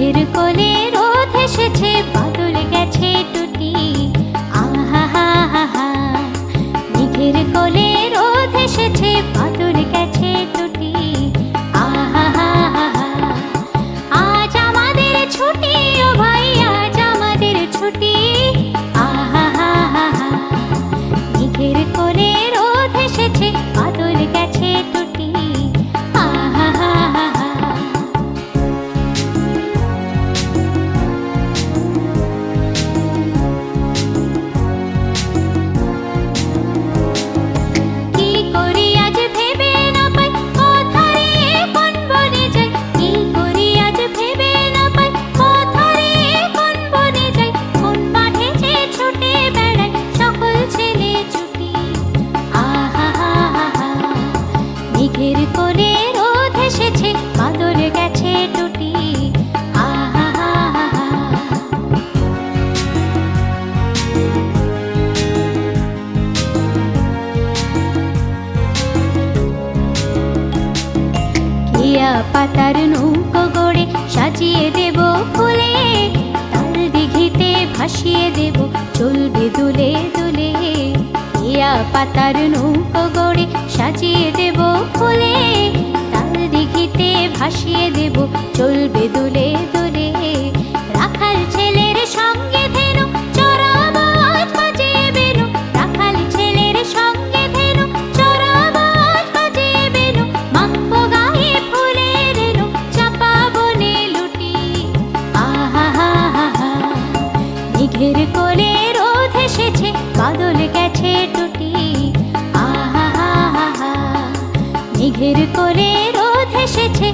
মেঘের কোলে রোদ এসেছে বাদল গেছে টুটি পাতার নৌকো গড়ে সাজিয়ে দেব ফুলে। তাল দিঘিতে ভাসিয়ে দেব, চলবে দুলে দুলে। কেয়া পাতার নৌকো গড়ে সাজিয়ে দেব ফুলে। তাল দিঘিতে ভাসিয়ে দেব, চলবে দুলে দুলে। রাখাল ছেলের সঙ্গে মেঘের কোলে রোদ এসেছে বাদল গেছে টুটি আহা হা হা মেঘের কোলে রোদ এসেছে